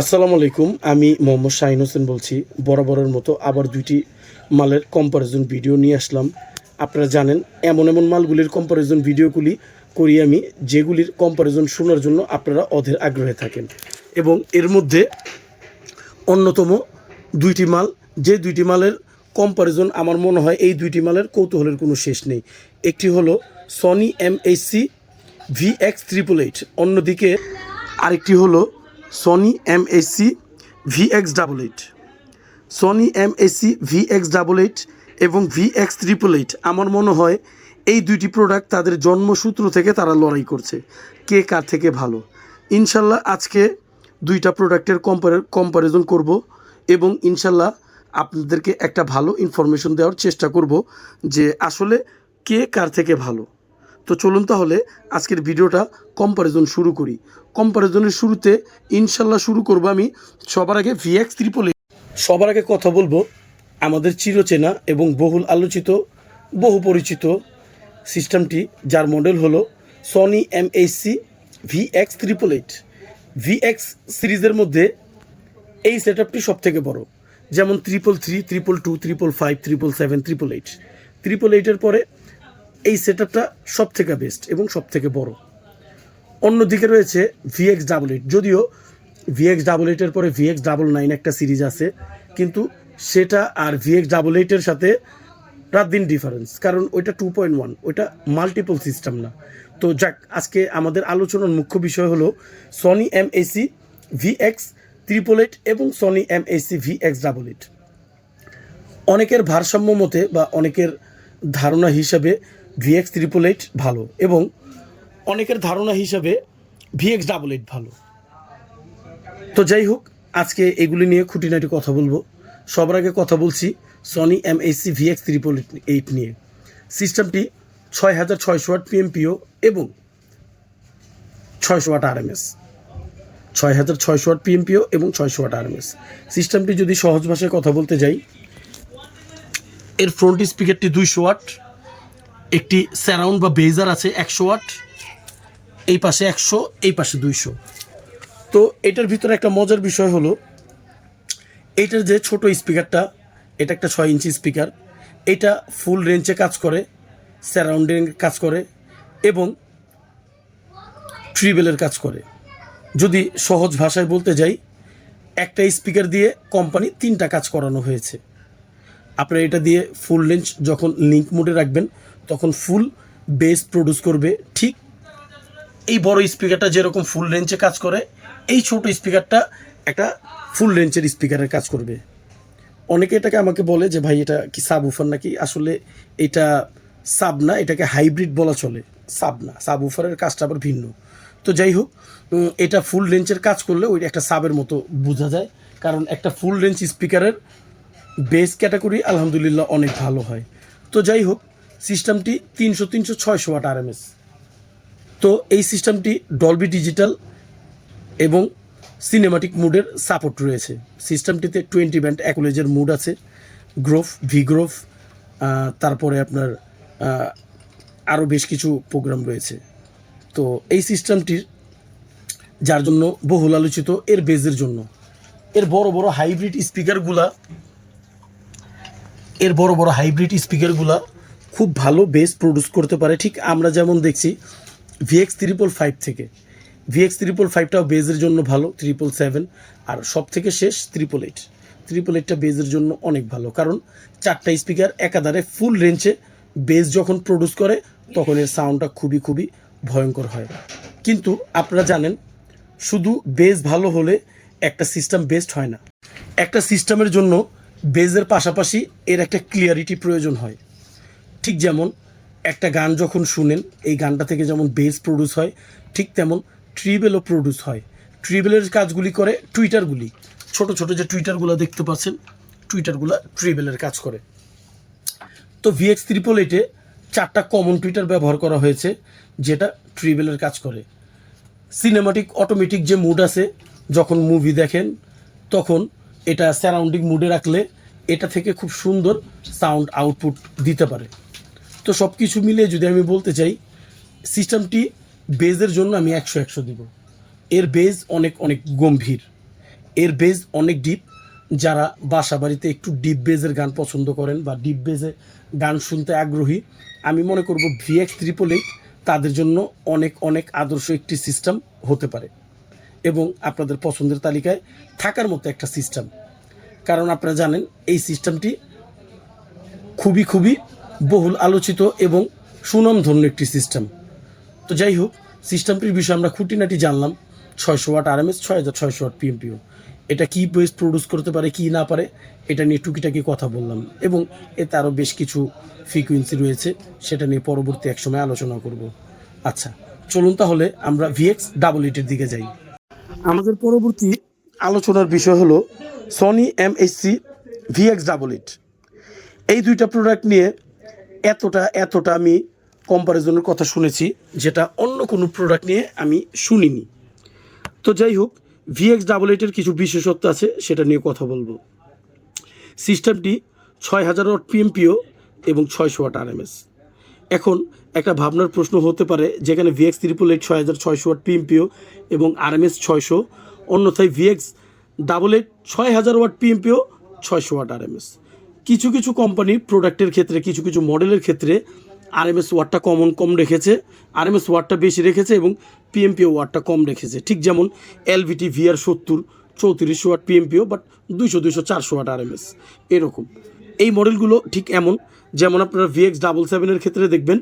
আসসালামু আলাইকুম, আমি মোহাম্মদ শাহিন হোসেন বলছি। বরাবরের মতো আবার দুইটি মালের কম্পারিজন ভিডিও নিয়ে আসলাম। আপনারা জানেন, এমন এমন মালগুলির কম্পারিজন ভিডিওগুলি করি আমি, যেগুলির কম্পারিজন শোনার জন্য আপনারা অধের আগ্রহে থাকেন। এবং এর মধ্যে অন্যতম দুইটি মাল যে দুইটি মালের কম্পারিজন আমার মনে হয় এই দুইটি মালের কৌতূহলের কোনো শেষ নেই। একটি হলো Sony M HC V X triple eight অন্যদিকে আরেকটি হলো Sony M AC V X double eight Sony M AC V X double eight এবং ভি এক্স ট্রিপল এইট আমার মনে হয় এই দুইটি প্রোডাক্ট তাদের জন্মসূত্র থেকে তারা লড়াই করছে, কে কার থেকে ভালো। ইনশাল্লাহ আজকে দুইটা প্রোডাক্টের কম্পারে কম্পারিজন করব এবং ইনশাল্লাহ আপনাদেরকে একটা ভালো ইনফরমেশন দেওয়ার চেষ্টা করব যে আসলে কে কার থেকে ভালো। তো চলুন তাহলে আজকের ভিডিওটা কম্পারিজন শুরু করি। কম্পারিজনের শুরুতে ইনশাল্লাহ শুরু করব আমি সবার আগে ভিএক্স ত্রিপলে সবার আগে কথা বলব আমাদের চিরচেনা এবং বহুল আলোচিত বহু পরিচিত সিস্টেমটি, যার মডেল হলো Sony M HC V X triple eight V X সিরিজের মধ্যে এই সেট আপটি সব থেকে বড়। যেমন triple three triple two triple five triple seven triple eight triple এইটের পরে এই সেট আপটা সব থেকে বেস্ট এবং সব থেকে বড়। অন্যদিকে রয়েছে ভিএক্স ডাবল এইট যদিও ভিএক্স ডাবল এইটের পরে ভিএক্স ডাবল নাইন একটা সিরিজ আছে, কিন্তু সেটা আর ভিএক্স ডাবল এইটের সাথে রাত দিন ডিফারেন্স কারণ ওইটা টু পয়েন্ট ওয়ান ওইটা মাল্টিপল সিস্টেম না। তো যাক, আজকে আমাদের আলোচনার মুখ্য বিষয় হলো Sony M AC VX triple eight এবং Sony M AC VX double eight অনেকের ভারসাম্য মতে বা অনেকের ধারণা হিসাবে ভিএক্স ত্রিপল এইট ভালো এবং অনেকের ধারণা হিসাবে ভিএক্স ডাবল এইট ভালো। তো যাই হোক, আজকে এগুলি নিয়ে খুঁটিনাটি কথা বলব। সবার আগে কথা বলছি Sony M AC VX triple eight নিয়ে। সিস্টেমটি ছয় হাজার ছয়শো ওয়াট পিএমপিও এবং ছয়শো ওয়াট আরএমএস ছয় হাজার ছয়শো ওয়াট পিএমপিও এবং ছয়শো ওয়াট আরএমএস। সিস্টেমটি যদি সহজ ভাষায় কথা বলতে যাই, এর ফ্রন্ট স্পিকারটি দুইশো ওয়াট একটি স্যারাউন্ড বা বেজার আছে একশো ওয়াট এই পাশে একশো, এই পাশে দুইশো। তো এটার ভিতরে একটা মজার বিষয় হলো এইটার যে ছোট স্পিকারটা এটা একটা ছয় ইঞ্চি স্পিকার এটা ফুল রেঞ্জে কাজ করে স্যারাউন্ডিং কাজ করে, এবং ট্রিবেলের কাজ করে। যদি সহজ ভাষায় বলতে যাই, একটা স্পিকার দিয়ে কোম্পানি তিনটা কাজ করানো হয়েছে। আপনার এটা দিয়ে ফুল রেঞ্জ যখন লিঙ্ক মোডে রাখবেন, তখন ফুল বেস প্রডিউস করবে ঠিক এই বড় স্পিকারটা যেরকম ফুল রেঞ্জে কাজ করে, এই ছোট স্পিকারটা একটা ফুল রেঞ্জের স্পিকারের কাজ করবে। অনেকে এটাকে আমাকে বলে যে, ভাই, এটা কি সাব উফার নাকি? আসলে এটা সাব না, এটাকে হাইব্রিড বলা চলে। সাব না সাব উফারের কাজটা আবার ভিন্ন। তো যাই হোক এটা ফুল রেঞ্জের কাজ করলে ওই একটা সাবের মতো বোঝা যায়। কারণ একটা ফুল রেঞ্জ স্পিকারের বেস ক্যাটাগরি আলহামদুলিল্লাহ অনেক ভালো হয়। তো যাই হোক সিস্টেমটি তিনশো তিনশো ছয়শো ওয়াট আরএমএস তো এই সিস্টেমটি ডলবি ডিজিটাল এবং সিনেমাটিক মুডের সাপোর্ট রয়েছে। সিস্টেমটিতে টোয়েন্টি ব্যান্ড অ্যাকুলেজের মুড আছে গ্রোফ ভি গ্রোফ তারপরে আপনার আরও বেশ কিছু প্রোগ্রাম রয়েছে। তো এই সিস্টেমটির যার জন্য বহুল আলোচিত, এর বেজের জন্য। এর বড় বড় হাইব্রিড স্পিকারগুলা, এর বড় বড় হাইব্রিড স্পিকারগুলা খুব ভালো বেস প্রডিউস করতে পারে। ঠিক আমরা যেমন দেখছি ভিএক্স ত্রিপল ফাইভ থেকে। ভিএক্স ত্রিপল ফাইভটাও বেজের জন্য ভালো ত্রিপল সেভেন আর সব থেকে শেষ ত্রিপল এইট ত্রিপল এইটটা বেজের জন্য অনেক ভালো, কারণ চারটা স্পিকার একাধারে ফুল রেঞ্জে বেস যখন প্রডিউস করে, তখন এর সাউন্ডটা খুবই খুবই ভয়ঙ্কর হয়। কিন্তু আপনারা জানেন, শুধু বেস ভালো হলে একটা সিস্টেম বেস্ট হয় না। একটা সিস্টেমের জন্য বেজের পাশাপাশি এর একটা ক্লিয়ারিটি প্রয়োজন হয়। ঠিক যেমন, একটা গান যখন শুনেন, এই গানটা থেকে যেমন বেস প্রডিউস হয়, ঠিক তেমন ট্রিবেলও প্রডিউস হয়। ট্রিবেলের কাজগুলি করে টুইটারগুলি। ছোট ছোট যে টুইটারগুলো দেখতে পাচ্ছেন, টুইটারগুলো ট্রিবেলের কাজ করে। তো ভিএক্স ত্রিপল এইটে চারটা কমন টুইটার ব্যবহার করা হয়েছে, যেটা ট্রিবেলের কাজ করে। সিনেমাটিক অটোমেটিক যে মুড আছে, যখন মুভি দেখেন, তখন এটা সারাউন্ডিং মুডে রাখলে এটা থেকে খুব সুন্দর সাউন্ড আউটপুট দিতে পারে। তো সব কিছু মিলিয়ে যদি আমি বলতে চাই সিস্টেমটি বেজের জন্য আমি একশো একশো দিব। এর বেজ অনেক অনেক গম্ভীর। এর বেজ অনেক ডিপ যারা বাসা বাড়িতে একটু ডিপ বেজের গান পছন্দ করেন বা ডিপ বেজে গান শুনতে আগ্রহী, আমি মনে করব ভিএক্স ত্রিপল এইট তাদের জন্য অনেক অনেক আদর্শ একটি সিস্টেম হতে পারে এবং আপনাদের পছন্দের তালিকায় থাকার মতো একটা সিস্টেম কারণ আপনারা জানেন, এই সিস্টেমটি খুবই খুবই বহুল আলোচিত এবং সুনামধন্য একটি সিস্টেম তো যাই হোক সিস্টেমটির বিষয়ে আমরা খুঁটিনাটি জানলাম। ছয়শো ওয়াট আরএমএস ছয় হাজার ছয়শো ওয়াট পিএমপিও এটা কী বেস প্রডিউস করতে পারে, কি না পারে, এটা নিয়ে টুকিটাকি কথা বললাম। এবং এতে আরও বেশ কিছু ফ্রিকুয়েন্সি রয়েছে, সেটা নিয়ে পরবর্তী এক সময় আলোচনা করব। আচ্ছা চলুন তাহলে আমরা ভিএক্স ডাবল এইটের দিকে যাই। আমাদের পরবর্তী আলোচনার বিষয় হলো Sony M MSC VX double eight এই দুইটা প্রোডাক্ট নিয়ে এতটা এতটা আমি কম্পারিজনের কথা শুনেছি, যেটা অন্য কোনো প্রোডাক্ট নিয়ে আমি শুনিনি। তো যাই হোক ভিএক্স ডাবল এইটের কিছু বিশেষত্ব আছে, সেটা নিয়ে কথা বলব। সিস্টেমটি ছয় হাজার ওয়াট পিএমপিও এবং ছয়শো ওয়াট আরএমএস এখন একটা ভাবনার প্রশ্ন হতে পারে, যেখানে ভিএক্স ত্রিপুল এইট ছয় হাজার ছয়শো ওয়াট পিএমপিও এবং আরএমএস ছয়শো, অন্যথায় ভিএক্স ডাবল এইট ছয় হাজার ওয়াট পিএমপিও ছয়শো ওয়াট আরএমএস কিছু কিছু কোম্পানির প্রোডাক্টের ক্ষেত্রে, কিছু কিছু মডেলের ক্ষেত্রে আরএমএস ওয়ার্ডটা কমন কম রেখেছে আরএমএস ওয়ার্ডটা বেশি রেখেছে এবং পিএমপিও ওয়ার্ডটা কম রেখেছে। ঠিক যেমন এলভিটি ভিআর সত্তর চৌত্রিশশো ওয়াট পিএমপিও বাট দুইশো দুইশো, চারশো ওয়াট আরএমএস এরকম। এই মডেলগুলো ঠিক এমন, যেমন আপনারা ভিএক্স ডাবল সেভেনের ক্ষেত্রে দেখবেন,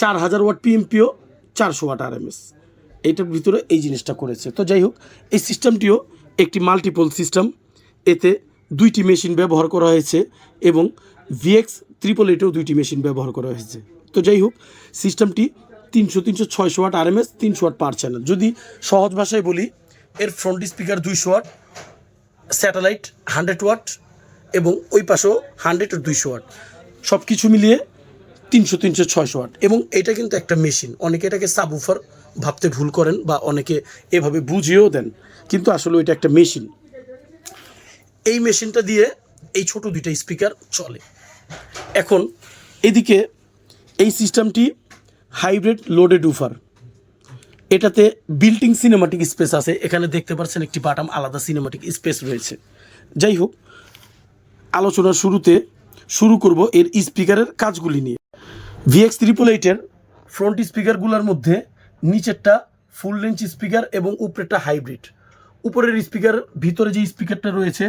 চার হাজার ওয়াট পিএমপিও চারশো ওয়াট আরএমএস এইটার ভিতরে এই জিনিসটা করেছে। তো যাই হোক, এই সিস্টেমটিও একটি মাল্টিপল সিস্টেম এতে দুইটি মেশিন ব্যবহার করা হয়েছে এবং ভিএক্স ত্রিপল এইটেও দুইটি মেশিন ব্যবহার করা হয়েছে। তো যাই হোক সিস্টেমটি তিনশো তিনশো ছয়শো ওয়াট আরএমএস তিনশো ওয়াট পার চ্যানেল যদি সহজ ভাষায় বলি, এর ফ্রন্ট স্পিকার দুইশো ওয়াট স্যাটেলাইট হান্ড্রেড ওয়াট এবং ওই পাশেও হান্ড্রেড ও দুইশো ওয়াট। সব কিছু মিলিয়ে তিনশো তিনশো ছয়শো ওয়াট। এবং এটা কিন্তু একটা মেশিন অনেকে এটাকে সাবুফার ভাবতে ভুল করেন বা অনেকে এভাবে বুঝিয়েও দেন, কিন্তু আসলে ওইটা একটা মেশিন এই মেশিনটা দিয়ে এই ছোট দুইটা স্পিকার চলে। এখন এদিকে এই সিস্টেমটি হাইব্রিড লোডেড উফার। এটাতে বিল্টিং সিনেমাটিক স্পেস আছে। এখানে দেখতে পাচ্ছেন একটি বাটাম, আলাদা সিনেমাটিক স্পেস রয়েছে। যাই হোক, আলোচনার শুরুতে শুরু করব এর স্পিকারের কাজগুলি নিয়ে। ভিএক্স ত্রিপল এইটের ফ্রন্ট স্পিকারগুলোর মধ্যে নিচেরটা ফুল রেঞ্জ স্পিকার এবং উপরেরটা হাইব্রিড উপরের স্পিকার, ভিতরে যে স্পিকারটা রয়েছে,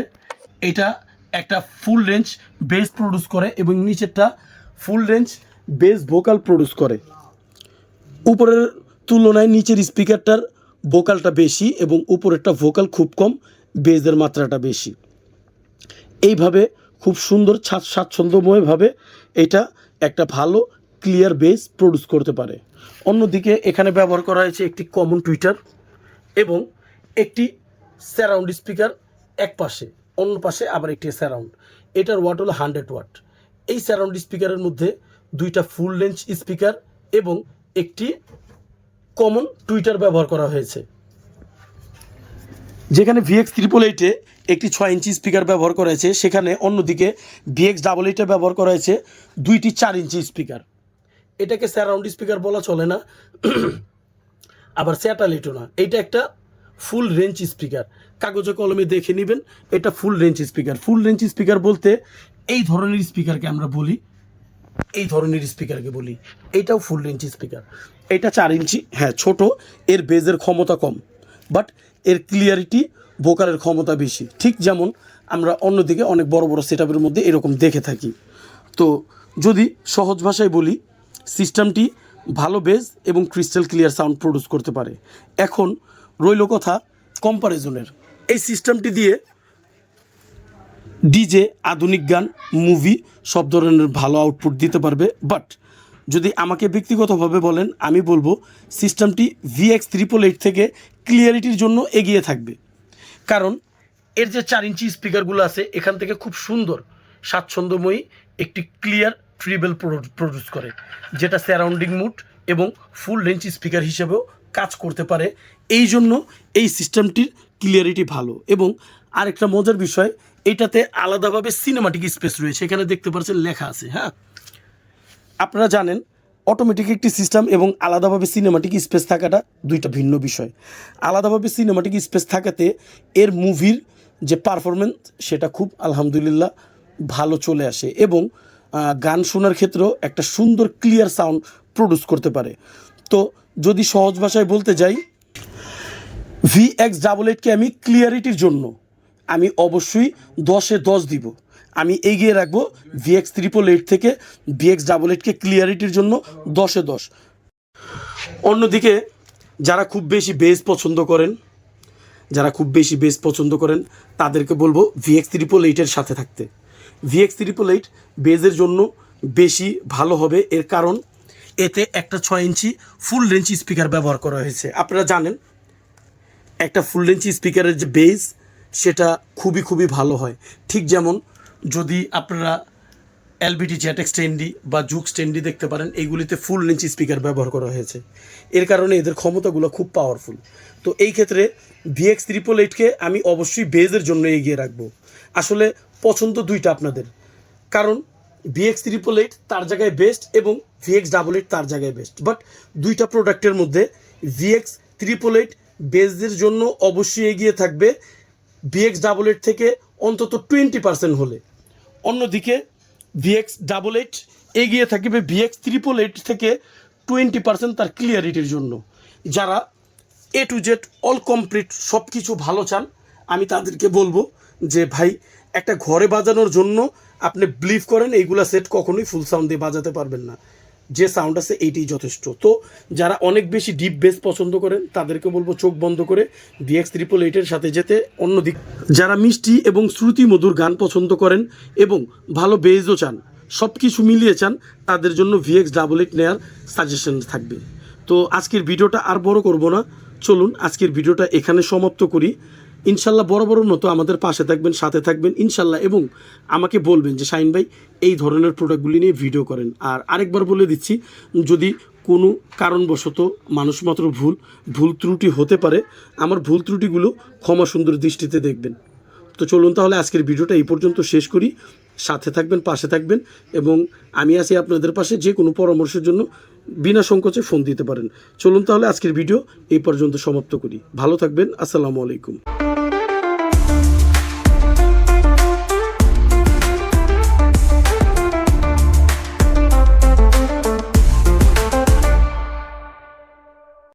এটা একটা ফুল রেঞ্জ বেস প্রডিউস করে এবং নিচেরটা full range bass vocal produce করে। উপরের তুলনায় নিচের স্পিকারটার ভোকালটা বেশি এবং উপরেরটা ভোকাল খুব কম বেজের মাত্রাটা বেশি। এইভাবে খুব সুন্দর স্বাচ্ছ- স্বাচ্ছন্দ্যময়ভাবে এটা একটা ভালো ক্লিয়ার বেস প্রডিউস করতে পারে। অন্যদিকে এখানে ব্যবহার করা হয়েছে একটি কমন টুইটার এবং একটি স্যারাউন্ড স্পিকার এক পাশে, অন্য পাশে আবার একটি স্যারাউন্ড এটার ওয়াট হলো হান্ড্রেড ওয়াট এই স্যারাউন্ড স্পিকারের মধ্যে দুইটা ফুল রেঞ্জ স্পিকার এবং একটি কমন টুইটার ব্যবহার করা হয়েছে। যেখানে ভিএক্স ত্রিপল এইটে একটি ছয় ইঞ্চি স্পিকার ব্যবহার করা হয়েছে, সেখানে অন্যদিকে ভিএক্স ডাবল এইটে ব্যবহার করা হয়েছে দুইটি চার ইঞ্চি স্পিকার এটাকে স্যারাউন্ড স্পিকার বলা চলে না, আবার স্যাটেলাইটও না। এইটা একটা ফুল রেঞ্জ স্পিকার কাগজে কলমে দেখে নেবেন, এটা full range speaker full range speaker বলতে এই ধরনের স্পিকারকে আমরা বলি। এই ধরনের স্পিকারকে বলি। এইটাও ফুল রেঞ্জ স্পিকার এটা চার ইঞ্চি হ্যাঁ ছোট, এর বেজের ক্ষমতা কম বাট এর ক্লিয়ারিটি ভোকালের ক্ষমতা বেশি। ঠিক যেমন আমরা অন্যদিকে অনেক বড় বড় সেট মধ্যে এরকম দেখে থাকি। তো যদি সহজ ভাষায় বলি সিস্টেমটি ভালো বেজ এবং ক্রিস্টাল ক্লিয়ার সাউন্ড প্রডিউস করতে পারে। এখন রইল কথা কম্পারিজনের এই সিস্টেমটি দিয়ে ডিজে আধুনিক গান মুভি সব ধরনের ভালো আউটপুট দিতে পারবে। বাট যদি আমাকে ব্যক্তিগতভাবে বলেন, আমি বলব সিস্টেমটি ভিএক্স ত্রিপল এইট থেকে ক্লিয়ারিটির জন্য এগিয়ে থাকবে। কারণ এর যে চার ইঞ্চি স্পিকারগুলো আছে, এখান থেকে খুব সুন্দর, স্বাচ্ছন্দ্যময়ী একটি ক্লিয়ার ট্রিবেল প্রডিউস করে, যেটা সারাউন্ডিং মুড এবং ফুল রেঞ্জ স্পিকার হিসেবেও কাজ করতে পারে। এই জন্য এই সিস্টেমটির ক্লিয়ারিটি ভালো। এবং আরেকটা মজার বিষয় এটাতে আলাদাভাবে সিনেমাটিক স্পেস রয়েছে। এখানে দেখতে পাচ্ছেন লেখা আছে হ্যাঁ? আপনারা জানেন অটোমেটিক একটি সিস্টেম এবং আলাদাভাবে সিনেমাটিক স্পেস থাকাটা দুইটা ভিন্ন বিষয়। আলাদাভাবে সিনেমাটিক স্পেস থাকাতে এর মুভির যে পারফরমেন্স সেটা খুব আলহামদুলিল্লাহ ভালো চলে আসে এবং গান শোনার ক্ষেত্রেও একটা সুন্দর ক্লিয়ার সাউন্ড প্রডিউস করতে পারে। তো যদি সহজ ভাষায় বলতে যাই ভি এক্স ডাবল এইটকে আমি ক্লিয়ারিটির জন্য আমি অবশ্যই দশে দশ দিব। আমি এগিয়ে রাখব ভিএক্স ত্রিপল এইট থেকে ভিএক্স ডাবল এইটকে ক্লিয়ারিটির জন্য দশে দশ। অন্যদিকে যারা খুব বেশি বেস পছন্দ করেন, যারা খুব বেশি বেস পছন্দ করেন, তাদেরকে বলব ভিএক্স ত্রিপল এইটের সাথে থাকতে। ভিএক্স ত্রিপল এইট বেজের জন্য বেশি ভালো হবে এর কারণ এতে একটা ছয় ইঞ্চি ফুল রেঞ্জ স্পিকার ব্যবহার করা হয়েছে। আপনারা জানেন, একটা ফুল রেঞ্জ স্পিকারের যে বেস সেটা খুবই খুবই ভালো হয়। ঠিক যেমন যদি আপনারা এলবিটি জ্যাট স্ট্যান্ডি বা জুক স্ট্যান্ডি দেখতে পারেন এইগুলিতে ফুল রেঞ্জ স্পিকার ব্যবহার করা হয়েছে। এর কারণে এদের ক্ষমতাগুলো খুব পাওয়ারফুল তো এই ক্ষেত্রে ভিএক্স ত্রিপল এইটকে আমি অবশ্যই বেজের জন্য এগিয়ে রাখব। আসলে পছন্দ দুইটা আপনাদের। কারণ ভিএক্স ত্রিপল এইট তার জায়গায় বেস্ট এবং ভিএক্স ডাবল এইট তার জায়গায় বেস্ট বাট দুইটা প্রোডাক্টের মধ্যে ভিএক্স ত্রিপল এইট বেসদের জন্য অবশ্যই এগিয়ে থাকবে। ভিএক্স ডাবল এইট থেকে অন্তত টোয়েন্টি পার্সেন্ট হলে। অন্যদিকে ভিএক্স ডাবল এইট এগিয়ে থাকবে ভিএক্স ত্রিপল এইট থেকে টোয়েন্টি পার্সেন্ট তার ক্লিয়ারিটির জন্য। যারা A to Z all complete সব কিছু ভালো চান, আমি তাদেরকে বলব যে, ভাই, একটা ঘরে বাজানোর জন্য আপনি বিলিভ করেন, এইগুলা সেট কখনোই ফুল সাউন্ড দিয়ে বাজাতে পারবেন না। যে সাউন্ড আছে এইটাই যথেষ্ট। তো যারা অনেক বেশি ডিপ বেস পছন্দ করেন, তাদেরকে বলব চোখ বন্ধ করে ভিএক্স ত্রিপল এইটের সাথে যেতে অন্যদিক। যারা মিষ্টি এবং শ্রুতি মধুর গান পছন্দ করেন এবং ভালো বেজও চান সব কিছু মিলিয়ে চান, তাদের জন্য ভিএক্স ডাবল এইট নেওয়ার সাজেশন থাকবে। তো আজকের ভিডিওটা আর বড় করব না। চলুন আজকের ভিডিওটা এখানে সমাপ্ত করি। ইনশাল্লাহ বড় বড় মতো আমাদের পাশে থাকবেন, সাথে থাকবেন, ইনশাল্লাহ। এবং আমাকে বলবেন যে শাইন ভাই, এই ধরনের প্রোডাক্টগুলি নিয়ে ভিডিও করেন। আর আরেকবার বলে দিচ্ছি, যদি কোনো কারণবশত মানুষ মাত্র ভুল ভুল ত্রুটি হতে পারে, আমার ভুল ত্রুটিগুলো ক্ষমা সুন্দর দৃষ্টিতে দেখবেন। তো চলুন তাহলে আজকের ভিডিওটা এই পর্যন্ত শেষ করি। সাথে থাকবেন, পাশে থাকবেন এবং আমি আছি আপনাদের পাশে যে কোনো পরামর্শের জন্য বিনা সংকোচে ফোন দিতে পারেন। চলুন তাহলে আজকের ভিডিও এই পর্যন্ত সমাপ্ত করি। ভালো থাকবেন, আসসালামু আলাইকুম।